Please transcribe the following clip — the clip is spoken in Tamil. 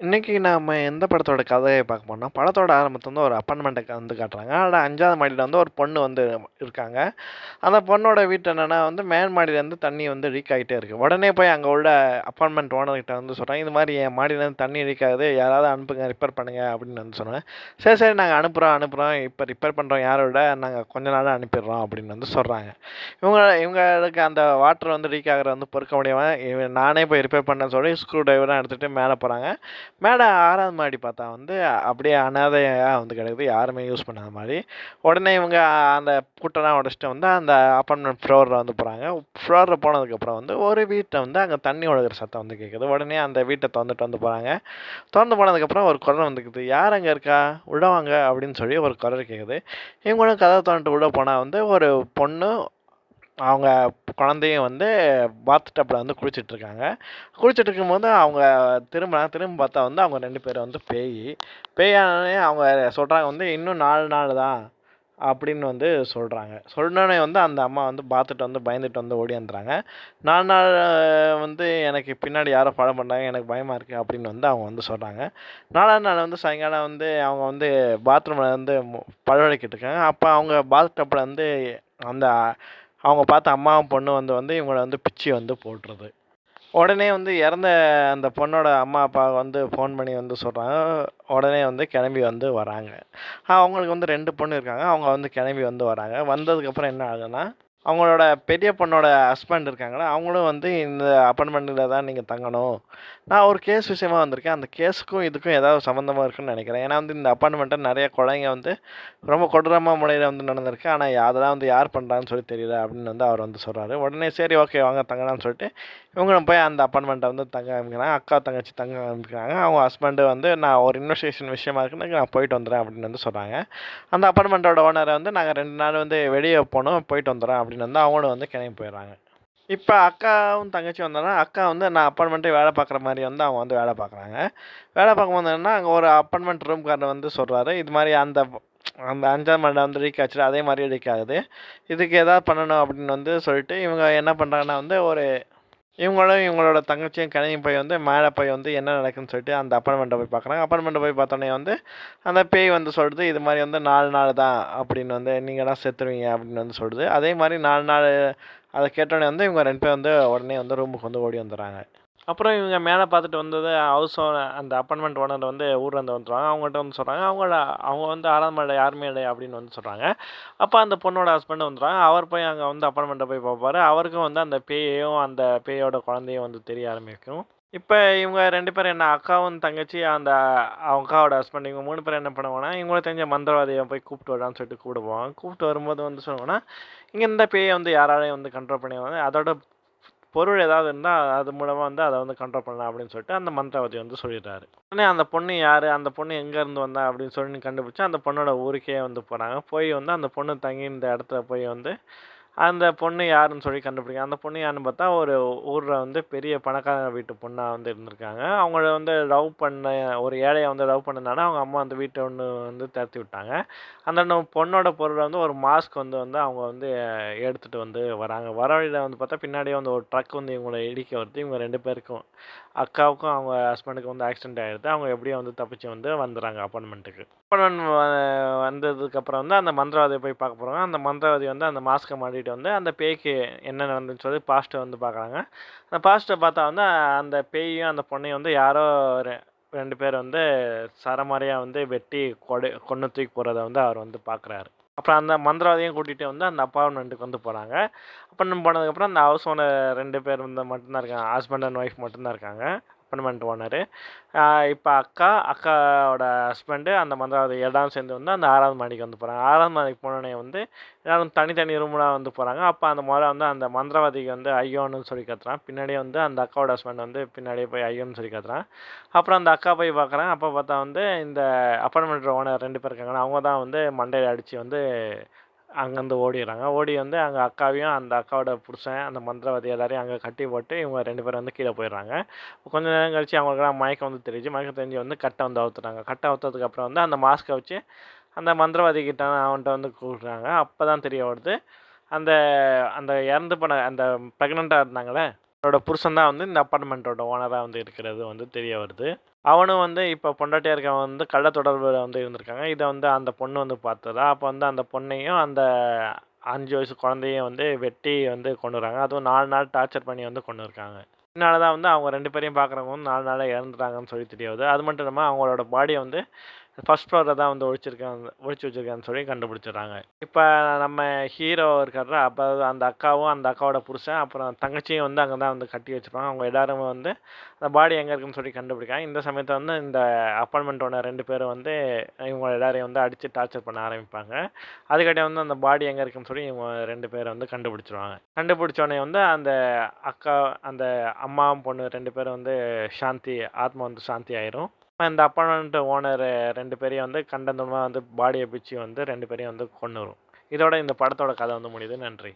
இன்றைக்கி நாம் எந்த படத்தோட கதையை பார்க்க போறோம்னா, படத்தோட ஆரம்பத்தில் வந்து ஒரு அப்பார்ட்மெண்ட்டை வந்து காட்டுறாங்க. ஆனால் அஞ்சாவது மாடியில் வந்து ஒரு பொண்ணு வந்து இருக்காங்க. அந்த பொண்ணோட வீட்டு என்னன்னா வந்து மேல் மாடியிலேருந்து தண்ணி வந்து லீக் ஆகிட்டே இருக்குது உடனே போய் அங்கே உள்ள அப்பார்ட்மெண்ட் ஓனர்கிட்ட வந்து சொல்கிறாங்க "இது மாதிரி என் மாடியிலேருந்து தண்ணி லீக் ஆகுது. யாராவது அனுப்புங்க, ரிப்பேர் பண்ணுங்க" அப்படின்னு வந்து சொன்னாங்க "சரி, சரி நாங்கள் அனுப்புகிறோம் அனுப்புகிறோம் இப்போ ரிப்பேர் பண்ணுறோம் யாரோட விட கொஞ்ச நாளாக அனுப்பிடுறோம்" அப்படின்னு வந்து சொல்கிறாங்க இவங்க இவங்களுக்கு அந்த வாட்டர் வந்து லீக் ஆகுறத வந்து பொறுக்க முடியாமல் நானே போய் ரிப்பேர் பண்ணேன்னு சொல்லி ஸ்க்ரூ ட்ரைவராக எடுத்துகிட்டு மேலே போகிறாங்க மேடம் ஆறாவது மாடி பார்த்தா வந்து அப்படியே அனாதையாக வந்து கிடக்குது. யாருமே யூஸ் பண்ணாத மாதிரி உடனே இவங்க அந்த கூட்டெல்லாம் உடச்சிட்டு வந்து அந்த அப்பார்ட்மெண்ட் ஃப்ளோரில் வந்து போகிறாங்க ஃப்ளோரில் போனதுக்கப்புறம் வந்து ஒரு வீட்டை வந்து அங்கே தண்ணி ஒழுகிற சத்தம் வந்து கேட்குது. உடனே அந்த வீட்டை திறந்துட்டு வந்து போகிறாங்க திறந்து போனதுக்கப்புறம் ஒரு குரல் வந்துக்குது. "யார் அங்கே இருக்கா? உள்ளவாங்க அப்படின்னு சொல்லி ஒரு குரல் கேட்குது. இவங்களும் கதை திறந்துட்டு உள்ள போனால் வந்து ஒரு பொண்ணு அவங்க குழந்தையும் வந்து பாத் டப்பில் வந்து குளிச்சுட்டு இருக்காங்க. குளிச்சுட்டு இருக்கும்போது அவங்க திரும்ப திரும்பி பார்த்தா வந்து அவங்க ரெண்டு பேரும் வந்து பேய் பேயானே அவங்க சொல்கிறாங்க வந்து, "இன்னும் நாலு நாள் தான்" அப்படின்னு வந்து சொல்கிறாங்க சொன்னோடனே வந்து அந்த அம்மா வந்து பார்த்துட்டு வந்து பயந்துட்டு வந்து ஓடியாந்துறாங்க. நாலு நாள் வந்து எனக்கு பின்னாடி யாரோ ஃபாலோ பண்ணுறாங்க எனக்கு பயமாக இருக்குது அப்படின்னு வந்து அவங்க வந்து சொல்கிறாங்க 4வது நாள் வந்து சாயங்காலம் வந்து அவங்க வந்து பாத்ரூமில் வந்து மு இருக்காங்க. அப்போ அவங்க பாத் டப்பில் வந்து அந்த அவங்க பார்த்து அம்மாவும் பொண்ணு வந்து வந்து இவங்கள வந்து பிச்சி வந்து போட்டுருது. உடனே வந்து இறந்த அந்த பொண்ணோட அம்மா, அப்பா வந்து ஃபோன் பண்ணி வந்து சொல்கிறாங்க உடனே வந்து கிளம்பி வந்து வராங்க. அவங்களுக்கு வந்து ரெண்டு பொண்ணு இருக்காங்க. அவங்க வந்து கிளம்பி வந்து வராங்க. வந்ததுக்கப்புறம் என்ன ஆகுதுன்னா, அவங்களோட பெரிய பொண்ணோட ஹஸ்பண்ட் இருக்காங்களா அவங்களும் வந்து இந்த அப்பார்ட்மெண்ட்டில் தான் நீங்கள் தங்கணும். நான் ஒரு கேஸ் விஷயமா வந்திருக்கேன். அந்த கேஸுக்கும் இதுக்கும் ஏதாவது சம்மந்தமாக இருக்குன்னு நினைக்கிறேன். ஏன்னா வந்து இந்த அப்பார்ட்மெண்ட்டை நிறைய குழந்தைங்க வந்து ரொம்ப கொடூரமாக முறையில் வந்து நடந்திருக்கு. ஆனால் அதெல்லாம் வந்து யார் பண்ணுறான்னு சொல்லி தெரியல அப்படின்னு வந்து அவர் வந்து சொல்கிறாரு உடனே சரி ஓகே வாங்க தங்கலாம்னு சொல்லிட்டு, இவங்களும் போய் அந்த அப்பார்ட்மெண்ட்டை வந்து தங்க ஆரம்பிக்கிறாங்க. அக்கா, தங்கச்சி தங்க ஆரம்பிக்கிறாங்க. அவங்க ஹஸ்பண்டு வந்து நான் ஒரு இன்வெஸ்டிகேஷன் விஷயமா இருக்குன்னு நான் போயிட்டு வந்துடுறேன் அப்படின்னு வந்து சொல்கிறாங்க அந்த அப்பார்ட்மெண்ட்டோட ஓனரை வந்து நாங்கள் ரெண்டு நாள் வந்து வெளியே போனோம் போயிட்டு வந்துடுறோம் அப்படின்னு வந்து அவங்களும் வந்து கிளம்பி போயிடுறாங்க. இப்போ அக்காவும் தங்கச்சியும் வந்தோன்னா அக்கா வந்து நான் அப்பார்ட்மெண்ட்டே வேலை பார்க்குற மாதிரி வந்து அவங்க வந்து வேலை பார்க்குறாங்க. வேலை பார்க்கும்போது என்னன்னா, அங்கே ஒரு அப்பார்ட்மெண்ட் ரூம் கார்டு வந்து சொல்கிறாரு "இது மாதிரி அந்த அந்த 5வது மாடில வந்து லீக் ஆச்சு அதே மாதிரி லீக் ஆகுது. இதுக்கு ஏதாவது பண்ணணும்" அப்படின்னு வந்து சொல்லிட்டு இவங்க என்ன பண்ணுறாங்கன்னா வந்து ஒரு இவங்களும் இவங்களோட தங்கச்சியும் கிளம்பி போய் வந்து மேலே போய் வந்து என்ன நடக்குதுன்னு சொல்லிட்டு அந்த அப்பார்ட்மெண்ட்டை போய் பார்க்குறாங்க. அப்பார்ட்மெண்ட்டை போய் பார்த்தோன்னே வந்து அந்த பேய் வந்து சொல்லுது, "இது மாதிரி வந்து நாலு நாள் தான்" அப்படின்னு வந்து "நீங்கலாம் செத்துருவீங்க" அப்படின்னு வந்து சொல்லுது. அதே மாதிரி நாலு நாள் அதை கேட்டோடனே வந்து இவங்க ரெண்டு பேர் வந்து உடனே வந்து ரூமுக்கு வந்து ஓடி வந்துடுறாங்க. அப்புறம் இவங்க மேலே பார்த்துட்டு வந்தது ஹவுஸ் ஓனர் அந்த அப்பார்ட்மெண்ட் ஓனர் வந்து ஊர்லேருந்து வந்துடுவாங்க அவங்ககிட்ட வந்து சொல்கிறாங்க அவங்கள அவங்க வந்து 6வது மாடில யாருமே இல்லை அப்படின்னு வந்து சொல்கிறாங்க அப்போ அந்த பொண்ணோட ஹஸ்பண்ட் வந்துடுறாங்க அவர் போய் அங்கே வந்து அப்பார்ட்மெண்ட்டை போய் பார்ப்பார். அவருக்கும் வந்து அந்த பேயையும், அந்த பேயோட குழந்தையும் வந்து தெரிய ஆரம்பிக்கும். இப்போ இவங்க ரெண்டு பேரும் என்ன அக்காவும், தங்கச்சி அந்த அவங்க அக்காவோட ஹஸ்பண்ட் இவங்க மூணு பேரும் என்ன பண்ணுவாங்கன்னா, இவங்களுக்கு தெரிஞ்ச மந்திரவாதியை போய் கூப்பிட்டு வரான்னு சொல்லிட்டு கூப்பிடுவாங்க. கூப்பிட்டு வரும்போது வந்து சொல்லுவாங்கன்னா, இங்கே இந்த பேயை வந்து யாராலையும் வந்து கண்ட்ரோல் பண்ணி அதோட பொருள் ஏதாவது இருந்தால் அது மூலமாக வந்து அதை வந்து கண்ட்ரோல் பண்ணலாம் அப்படின்னு சொல்லிட்டு அந்த மந்திரவாதி வந்து சொல்லிடுறாரு. உடனே அந்த பொண்ணு யார் அந்த பொண்ணு எங்கேருந்து வந்தா? அப்படின்னு சொல்லி கண்டுபிடிச்சு அந்த பொண்ணோட ஊருக்கே வந்து போகிறாங்க போய் வந்து அந்த பொண்ணு தங்கி இந்த இடத்துல போய் வந்து அந்த பொண்ணு யாருன்னு சொல்லி கண்டுபிடிக்கும் அந்த பொண்ணு யாருன்னு பார்த்தா ஒரு ஊரில் வந்து பெரிய பணக்கார வீட்டு பொண்ணாக வந்து இருந்திருக்காங்க. அவங்கள வந்து லவ் பண்ண ஒரு ஏழையை வந்து லவ் பண்ணனால அவங்க அம்மா அந்த வீட்டை ஒன்று வந்து துரத்தி விட்டாங்க. அந்த பொண்ணோட பொருளை வந்து ஒரு மாஸ்க் வந்து வந்து அவங்க வந்து எடுத்துகிட்டு வந்து வராங்க. வர வழியில் வந்து பார்த்தா பின்னாடியே வந்து ஒரு ட்ரக் வந்து இவங்கள இடிக்க வருது. இவங்க ரெண்டு பேருக்கும் அக்காவுக்கும் அவங்க ஹஸ்பண்டுக்கும் வந்து ஆக்சிடென்ட் ஆகிடுது அவங்க எப்படியும் வந்து தப்பிச்சு வந்து வந்துடுறாங்க அபார்ட்மெண்ட்டுக்கு. அபார்ட்மெண்ட் வந்ததுக்கப்புறம் வந்து அந்த மந்திரவாதியை போய் பார்க்க போகிறாங்க அந்த மந்திரவாதி வந்து அந்த மாஸ்க்க மாட்டிட்டு வந்து அந்த பேய்க்கு என்ன நடந்துச்சுன்னு சொல்லி பாஸ்ட்டை வந்து பார்க்குறாங்க. அந்த பாஸ்ட்டை பார்த்தா வந்து அந்த பேயையும், அந்த பொண்ணையும் வந்து யாரோ ரெ 2 பேர் வந்து சரமாரியாக வந்து வெட்டி கொடு கொண்டு தூக்கி போகிறத வந்து அவர் வந்து பார்க்குறாரு. அப்புறம் அந்த மந்திரவாதியும் கூட்டிகிட்டு வந்து அந்த அபார்ட்மெண்ட்டுக்கு வந்து போகிறாங்க அபார்ட்மெண்ட் போனதுக்கப்புறம் அந்த ஹவுஸ் ஓனர் ரெண்டு பேர் வந்து மட்டும்தான் இருக்காங்க. ஹஸ்பண்ட் அண்ட் ஒய்ஃப் மட்டும்தான் இருக்காங்க. Apartment owner. இப்போ அக்கா, அக்காவோட ஹஸ்பண்டு, அந்த மந்திரவாதி இடம் சேர்ந்து வந்து அந்த ஆறாவது மாடிக்கு வந்து போகிறாங்க ஆறாவது மாடிக்கு போனோடனே வந்து எல்லாரும் தனித்தனி ரூம்லாம் வந்து போகிறாங்க அப்போ அந்த முறை வந்து அந்த மந்திரவாதிக்கு வந்து ஐயோன்னு சொல்லி கத்துறான். பின்னாடியே வந்து அந்த அக்காவோட ஹஸ்பண்ட் வந்து பின்னாடியே போய் ஐயோன்னு சொல்லி கத்துறான். அப்புறம் அந்த அக்கா போய் பார்க்குறாங்க. அப்போ பார்த்தா வந்து இந்த அப்பார்ட்மெண்ட் ஓனர் ரெண்டு பேர் இருக்காங்கன்னா அவங்க தான் வந்து மண்டையில் அடித்து வந்து அங்கேருந்து ஓடிடுறாங்க. ஓடி வந்து அங்கே அக்காவையும், அந்த அக்காவோட புருஷன், அந்த மந்திரவாதி எல்லாரையும் அங்கே கட்டி போட்டு இவங்க ரெண்டு பேரும் வந்து கீழே போயிடுறாங்க. கொஞ்ச நேரம் கழிச்சு அவங்களுக்குலாம் மயக்கம் வந்து தெரிஞ்சு மயக்கம் தெரிஞ்சு வந்து கட்டை வந்து அவுத்துறாங்க. கட்ட அவுத்ததுக்கப்புறம் வந்து அந்த மாஸ்க்கை வச்சு அந்த மந்திரவாதி கிட்ட அவன்கிட்ட வந்து கூப்பிட்றாங்க அப்போ தான் தெரிய வருது, அந்த அந்த இறந்து போன அந்த ப்ரெக்னெண்ட்டாக இருந்தாங்களே அவரோட புருஷன் தான் வந்து இந்த அப்பார்ட்மெண்ட்டோட ஓனராக வந்து இருக்கிறது வந்து தெரிய வருது. அவனும் வந்து இப்போ பொண்டாட்டியாக இருக்கவன் வந்து கள்ள தொடர்பில் வந்து இருந்திருக்காங்க. இதை வந்து அந்த பொண்ணு வந்து பார்த்ததா, அப்போ வந்து அந்த பொண்ணையும், அந்த அஞ்சு வயசு குழந்தையும் வந்து வெட்டி வந்து கொண்டு வராங்க அதுவும் நாலு நாள் டார்ச்சர் பண்ணி வந்து கொன்னுருக்காங்க. இதனால தான் வந்து அவங்க ரெண்டு பேரையும் பார்க்குறவங்க வந்து நாலு நாளாக இறந்துட்டாங்கன்னு சொல்லி தெரியாது அது மட்டும் இல்லாமல் அவங்களோட பாடியை வந்து ஃபர்ஸ்ட் ஃப்ளோரை தான் வந்து ஒழிச்சிருக்காங்க ஒழிச்சு வச்சிருக்காங்கன்னு சொல்லி கண்டுபிடிச்சிடுறாங்க. இப்போ நம்ம ஹீரோ இருக்கார்ல, அப்போ அந்த அக்காவும், அந்த அக்காவோட புருஷன், அப்புறம் தங்கச்சியும் வந்து அங்கே தான் வந்து கட்டி வச்சிருப்பாங்க. அவங்க எல்லாருமே வந்து அந்த பாடி எங்கே இருக்குன்னு சொல்லி கண்டுபிடிக்கிறாங்க. இந்த சமயத்தில் வந்து இந்த அப்பாயின்மெண்ட்டோட ஓனர் 2 பேரும் வந்து இவங்க எல்லாரையும் வந்து அடித்து டார்ச்சர் பண்ண ஆரம்பிப்பாங்க. அதுக்காட்டி வந்து அந்த பாடி எங்கே இருக்குன்னு சொல்லி இவங்க ரெண்டு பேரும் வந்து கண்டுபிடிச்சிருவாங்க கண்டுபிடிச்சோடனே வந்து அந்த அக்கா அந்த அம்மாவும், பொண்ணு ரெண்டு பேரும் வந்து சாந்தி ஆத்மா வந்து சாந்தி ஆயிரும். இந்த அப்பார்ட்மெண்ட் ஓனர் ரெண்டு பேரையும் வந்து கண்டந்தமாக வந்து பாடியை பிச்சு வந்து ரெண்டு பேரையும் வந்து கொன்னுரும். இதோட இந்த படத்தோட கதை வந்து முடியுது. நன்றி.